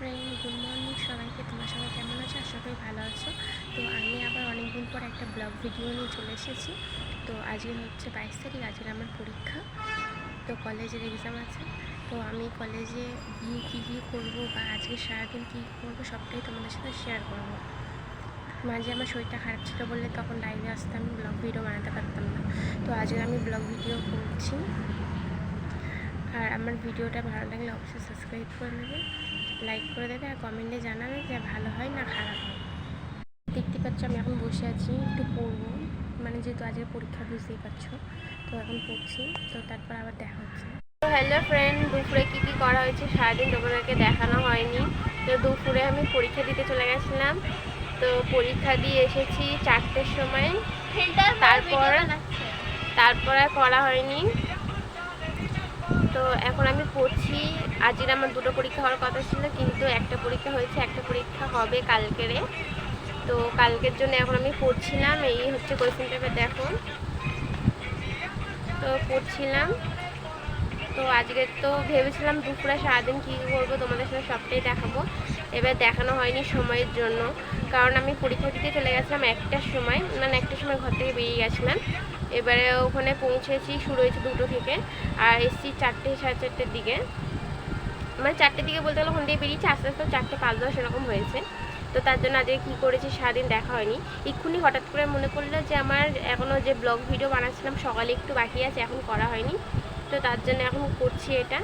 Friend good morning সবাইকে, তোমার সবাই কেমন আছো? আশা করি ভালো আছো। তো আমি আবার অনেক দিন পর একটা ব্লগ ভিডিও নিয়ে চলে এসেছি। তো আজকে হচ্ছে বাইশ তারিখ আজকে আমার পরীক্ষা। তো কলেজের এক্সাম আছে। তো আমি কলেজে গিয়ে কী কী করব বা আজকে সারাদিন কী করব সবটাই তোমাদের সাথে শেয়ার করব। মাঝে আমার শরীরটা খারাপ ছিল বলে তখন লাইভে আসতাম ব্লগ ভিডিও বানাতে পারতাম না। তো আজকে আমি ব্লগ ভিডিও করছি। আমার ভিডিওটা ভালো লাগলে অবশ্যই সাবস্ক্রাইব করে নেবে লাইক করে দেবে আর কমেন্টে জানাবে যে ভালো হয় না খারাপ হয়। দেখতে পাচ্ছ আমি এখন বসে আছি একটু পড়ব মানে যেহেতু আজকে পরীক্ষা বুঝতেই পারছ তো এখন পড়ছি তো তারপর আবার দেখা হচ্ছে। তো হ্যালো ফ্রেন্ড দুপুরে কী কী করা হয়েছে? সারাদিন তোমাদেরকে দেখানো হয়নি। তো দুপুরে আমি পরীক্ষা দিতে চলে গেছিলাম। তো পরীক্ষা দিয়ে এসেছি চারটের সময়। তারপর তারপর আর করা হয়নি। তো এখন আমি পড়ছি। আজকের আমার দুটো পরীক্ষা হওয়ার কথা ছিল, কিন্তু একটা পরীক্ষা হয়েছে, একটা পরীক্ষা হবে কালকেরে। তো কালকের জন্য এখন আমি পড়ছিলাম, এই হচ্ছে কোয়েশ্চেন পেপার দেখো তো পড়ছিলাম। তো আজকে তো ভেবেছিলাম দুপুরে সারাদিন কী করব, তোমাদের সাথে সবটাই দেখাবো। এবার দেখানো হয়নি সময়ের জন্য। কারণ আমি পরীক্ষা দিতে চলে গেছিলাম একটার সময় মানে একটার সময় ঘর থেকে বেরিয়ে গেছিলাম। এবারে ওখানে পৌঁছেছি, শুরু হয়েছে দুটো থেকে, আর এসছি চারটে সাড়ে চারটের দিকে। মানে চারটের দিকে বলতে গেলে ওখান থেকে বেরিয়েছি, আস্তে আস্তে চারটে, পাঁচ দশ এরকম হয়েছে। তো তার জন্য আজকে কী করেছি সারাদিন দেখা হয়নি। এক্ষুনি হঠাৎ করে মনে করল যে আমার এখনও যে ব্লগ ভিডিও বানাচ্ছিলাম, সকালে একটু বাকি আছে, এখন করা হয়নি। তো তার জন্য এখন করছি এটা।